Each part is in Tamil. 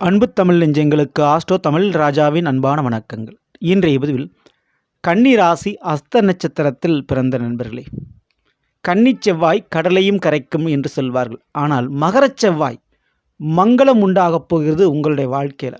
அன்பு தமிழ் நெஞ்சங்களுக்கு ஆஸ்ட்ரோ தமிழ் ராஜாவின் அன்பான வணக்கங்கள். இன்றைய பதிவில் கன்னி ராசி அஸ்த நட்சத்திரத்தில் பிறந்த நண்பர்களே. கன்னிச் செவ்வாய் கடலையும் கரைக்கும் என்று சொல்வார்கள். ஆனால் மகரச் செவ்வாய் மங்களம் உண்டாகப் போகிறது உங்களுடைய வாழ்க்கையில்.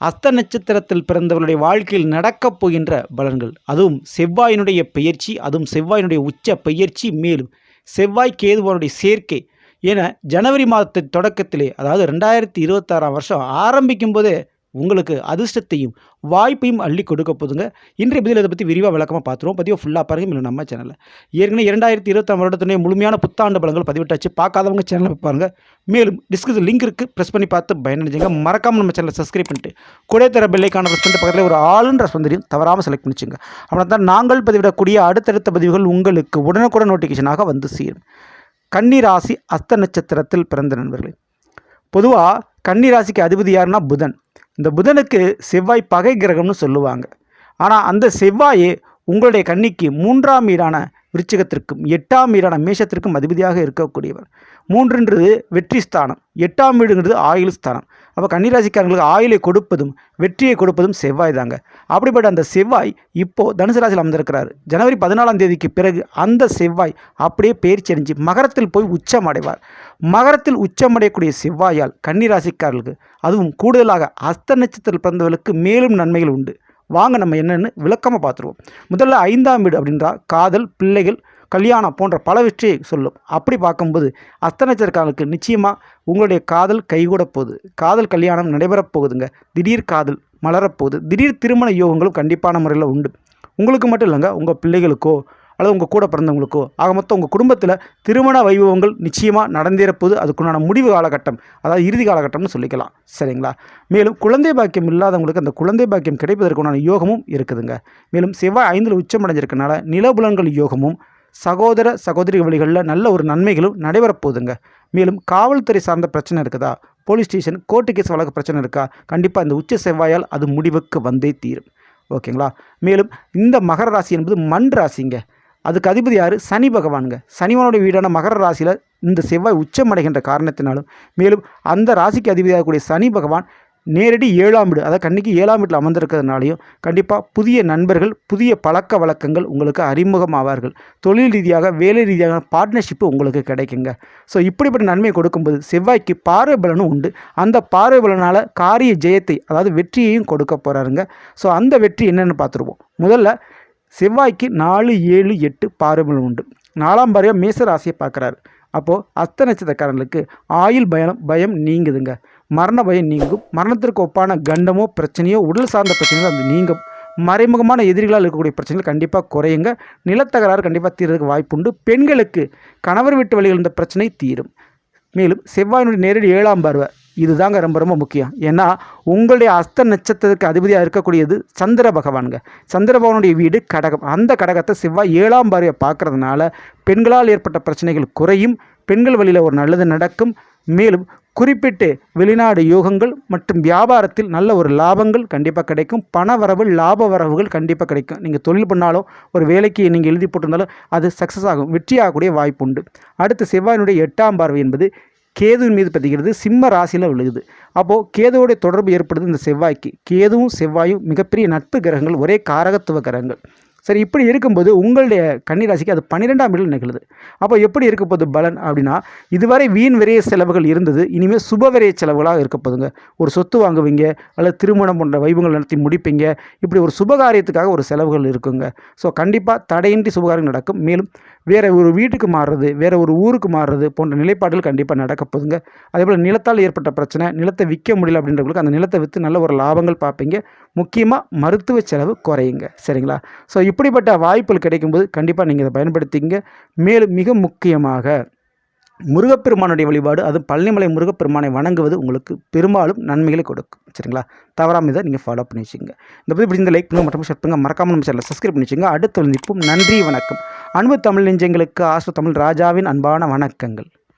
அஸ்த நட்சத்திரத்தில் பிறந்தவர்களுடைய வாழ்க்கையில் நடக்கப் போகின்ற பலன்கள். அதுவும் செவ்வாயினுடைய பெயர்ச்சி அதுவும் செவ்வாயினுடைய உச்ச பெயர்ச்சி. மேலும் செவ்வாய் கேதுவனுடைய சேர்க்கை என ஜனவரி மாதத்தின் தொடக்கத்திலே அதாவது ரெண்டாயிரத்தி இருபத்தாறாம் வருஷம் ஆரம்பிக்கும் போதே உங்களுக்கு அதிர்ஷ்டத்தையும் வாய்ப்பையும் அள்ளி கொடுக்க போதுங்க. இன்றைய பதில் இதை பற்றி விரிவாக விளக்கமாக பார்த்துருவோம். பதிவை ஃபுல்லாக பாருங்க இல்லை நம்ம சேனலில் ஏற்கனவே இரண்டாயிரத்தி இருபத்தாம் வருடத்துடைய முழுமையான புத்தாண்டு பலங்கள் பதிவிட்டாச்சு. பார்க்காதவங்க சேனலில் பாருங்கள் மேலும் டிஸ்கிரிப்ஷன் லிங்க் இருக்குது ப்ரெஸ் பண்ணி பார்த்து பயனடைஞ்சுங்க. மறக்காமல் நம்ம சேனலை சப்ஸ்கிரைப் பண்ணிட்டு கூட தர பெல்லைக்கான ப்ரெஸ் பண்ணிட்டு பக்கத்தில் ஒரு ஆளுன்ற சொந்தரையும் தவறாமல் செலக்ட் பண்ணிச்சுங்க. அப்படின்னா தான் நாங்கள் பதிவிடக்கூடிய அடுத்தடுத்த பதிவுகள் உங்களுக்கு உடனுக்குடன் நோட்டிஃபிகேஷனாக வந்து சேரும். கன்னிராசி அஸ்த நட்சத்திரத்தில் பிறந்த நண்பர்களே. பொதுவாக கன்னிராசிக்கு அதிபதி யாருன்னா புதன். இந்த புதனுக்கு செவ்வாய் பகை கிரகம்னு சொல்லுவாங்க. ஆனால் அந்த செவ்வாயே உங்களுடைய கன்னிக்கு மூன்றாம் ஈடான விருச்சிகத்திற்கும் எட்டாம் வீடான மேஷத்திற்கும் அதிபதியாக இருக்கக்கூடியவர். மூன்றுன்றது வெற்றி ஸ்தானம் எட்டாம் வீடுங்கிறது ஆயுள் ஸ்தானம். அப்போ கன்னிராசிக்காரங்களுக்கு ஆயுளை கொடுப்பதும் வெற்றியை கொடுப்பதும் செவ்வாய் தாங்க. அப்படிப்பட்ட அந்த செவ்வாய் இப்போது தனுசு ராசியில் அமர்ந்திருக்கிறார். ஜனவரி பதினாலாம் தேதிக்கு பிறகு அந்த செவ்வாய் அப்படியே பயிற்சி அடைஞ்சு மகரத்தில் போய் உச்சம் அடைவார். மகரத்தில் உச்சமடையக்கூடிய செவ்வாயால் கன்னிராசிக்காரர்களுக்கு அதுவும் கூடுதலாக அஸ்த நட்சத்திரத்தில் பிறந்தவர்களுக்கு மேலும் நன்மைகள் உண்டு. வாங்க நம்ம என்னென்னு விளக்கமாக பார்த்துருவோம். முதல்ல ஐந்தாம் வீடு அப்படின்றா காதல் பிள்ளைகள் கல்யாணம் போன்ற பலவற்றை சொல்லும். அப்படி பார்க்கும்போது அஸ்தநட்சத்திரக்காரர்களுக்கு நிச்சயமாக உங்களுடைய காதல் கைகூட போகுது. காதல் கல்யாணம் நடைபெறப் போகுதுங்க. திடீர் காதல் மலரப்போகுது. திடீர் திருமண யோகங்களும் கண்டிப்பான முறையில் உண்டு. உங்களுக்கு மட்டும் இல்லைங்க உங்கள் பிள்ளைகளுக்கோ அல்லது உங்கள் கூட பிறந்தவங்களுக்கோ ஆக மொத்தம் உங்கள் குடும்பத்தில் திருமண வைபவங்கள் நிச்சயமாக நடந்தேறப்போது அதுக்குண்டான முடிவு காலகட்டம் அதாவது இறுதி காலகட்டம்னு சொல்லிக்கலாம். சரிங்களா? மேலும் குழந்தை பாக்கியம் இல்லாதவங்களுக்கு அந்த குழந்தை பாக்கியம் கிடைப்பதற்குண்டான யோகமும் இருக்குதுங்க. மேலும் செவ்வாய் ஐந்தில் உச்சமடைஞ்சிருக்கனால நிலபுலன்கள் யோகமும் சகோதர சகோதரி வழிகளில் நல்ல ஒரு நன்மைகளும் நடைபெறப்போகுதுங்க. மேலும் காவல்துறை சார்ந்த பிரச்சனை இருக்குதா? போலீஸ் ஸ்டேஷன் கோர்ட்டு கேஸ் வழக்கு பிரச்சனை இருக்கா? கண்டிப்பாக இந்த உச்ச செவ்வாயால் அது முடிவுக்கு வந்தே தீரும். ஓகேங்களா? மேலும் இந்த மகர ராசி என்பது மண் ராசிங்க. அதுக்கு அதிபதி யார்? சனி பகவானுங்க. சனிவனுடைய வீடான மகர ராசியில் இந்த செவ்வாய் உச்சமடைகின்ற காரணத்தினாலும் மேலும் அந்த ராசிக்கு அதிபதியாகக்கூடிய சனி பகவான் நேரடி ஏழாம் வீடு அதாவது கன்னிக்கு ஏழாம் வீட்டில் அமர்ந்திருக்கிறதுனாலையும் கண்டிப்பாக புதிய நண்பர்கள் புதிய பழக்க வழக்கங்கள் உங்களுக்கு அறிமுகமாவார்கள். தொழில் ரீதியாக வேலை ரீதியாக பார்ட்னர்ஷிப்பு உங்களுக்கு கிடைக்குங்க. ஸோ இப்படிப்பட்ட நன்மை கொடுக்கும்போது செவ்வாய்க்கு பார்வை பலனும் உண்டு. அந்த பார்வை பலனால் காரிய ஜெயத்தை அதாவது வெற்றியையும் கொடுக்க போகிறாருங்க ஸோ அந்த வெற்றி என்னென்னு பார்த்துருவோம். முதல்ல செவ்வாய்க்கு நாலு ஏழு எட்டு பார்வைகள் உண்டு. நாலாம் பாரியாக மேச ராசியை பார்க்குறாரு. அப்போது அஸ்த நட்சத்திரக்காரங்களுக்கு ஆயுள் பயம் பயம் நீங்குதுங்க. மரண பயம் நீங்கும். மரணத்திற்கு ஒப்பான கண்டமோ பிரச்சனையோ உடல் சார்ந்த பிரச்சனையோ அது நீங்கும். மறைமுகமான எதிரிகளால் இருக்கக்கூடிய பிரச்சனைகள் கண்டிப்பாக குறையுங்க. நிலத்தகராறு கண்டிப்பாக தீர்றதுக்கு வாய்ப்புண்டு பெண்களுக்கு கணவர் வீட்டு வழிகள் இந்த பிரச்சனை தீரும். மேலும் செவ்வாயினுடைய நேரடி ஏழாம் பருவ இதுதாங்க ரொம்ப ரொம்ப முக்கியம். ஏன்னா உங்களுடைய அஸ்த நட்சத்திரத்துக்கு அதிபதியாக இருக்கக்கூடியது சந்திர பகவானுங்க. சந்திர பகவானுடைய வீடு கடகம். அந்த கடகத்தை செவ்வாய் ஏழாம் பார்வையை பார்க்கறதுனால பெண்களால் ஏற்பட்ட பிரச்சனைகள் குறையும். பெண்கள் வழியில் ஒரு நல்லது நடக்கும். மேலும் குறிப்பிட்டு வெளிநாடு யோகங்கள் மற்றும் வியாபாரத்தில் நல்ல ஒரு லாபங்கள் கண்டிப்பாக கிடைக்கும். பண வரவு லாப வரவுகள் கண்டிப்பாக கிடைக்கும். நீங்கள் தொழில் பண்ணாலும் ஒரு வேலைக்கு நீங்கள் எழுதி போட்டிருந்தாலும் அது சக்ஸஸ் ஆகும். வெற்றியாகக்கூடிய வாய்ப்பு உண்டு. அடுத்து செவ்வாயினுடைய எட்டாம் பார்வை என்பது கேதுவின் மீது பதிக்கிறது சிம்ம ராசியில் விழுகுது. அப்போது கேதுவோடைய தொடர்பு ஏற்படுது இந்த செவ்வாய்க்கு. கேதுவும் செவ்வாயும் மிகப்பெரிய நட்பு கிரகங்கள் ஒரே காரகத்துவ கிரகங்கள். சரி இப்படி இருக்கும்போது உங்களுடைய கன்னிராசிக்கு அது பன்னிரெண்டாம் வீட்டில் நிகழுது. அப்போ எப்படி இருக்க போகுது பலன் அப்படின்னா இதுவரை வீண் விரைய செலவுகள் இருந்தது இனிமேல் சுப விரைய செலவுகளாக இருக்க போதுங்க ஒரு சொத்து வாங்குவீங்க அல்லது திருமணம் போன்ற வைபவங்கள் நடத்தி முடிப்பீங்க இப்படி ஒரு சுபகாரியத்துக்காக ஒரு செலவுகள் இருக்குங்க. ஸோ கண்டிப்பாக தடையின்றி சுபகாரியம் நடக்கும். மேலும் வேறு ஒரு வீட்டுக்கு மாறுறது வேறு ஒரு ஊருக்கு மாறுறது போன்ற நிலைப்பாடுகள் கண்டிப்பாக நடக்க போதுங்க அதே போல் நிலத்தால் ஏற்பட்ட பிரச்சனை நிலத்தை விற்க முடியல அப்படின்றவங்களுக்கு அந்த நிலத்தை விற்று நல்ல ஒரு லாபங்கள் பார்ப்பீங்க. முக்கியமாக மருத்துவ செலவு குறையுங்க. சரிங்களா? ஸோ இப்படிப்பட்ட வாய்ப்புகள் கிடைக்கும்போது கண்டிப்பாக நீங்கள் இதை பயன்படுத்திங்க. மேலும் மிக முக்கியமாக முருகப்பெருமானுடைய வழிபாடு அது பழனிமலை முருகப்பெருமானை வணங்குவது உங்களுக்கு பெரும்பாலும் நன்மைகளை கொடுக்கும். சரிங்களா? தவறாமல் இதை நீங்கள் ஃபாலோ பண்ணி வச்சுங்க இந்த பற்றி பிடிச்சிருந்த லைக் பண்ணுங்க மற்றும் ஷேர் பண்ணுங்கள் மறக்காமல் நம்ம சேனலில் சப்ஸ்கிரைப் பண்ணி வச்சுங்க அடுத்த நிற்போம் நன்றி வணக்கம். அன்பு தமிழ் நெஞ்சங்களுக்கு ஆசு தமிழ் ராஜாவின் அன்பான வணக்கங்கள்.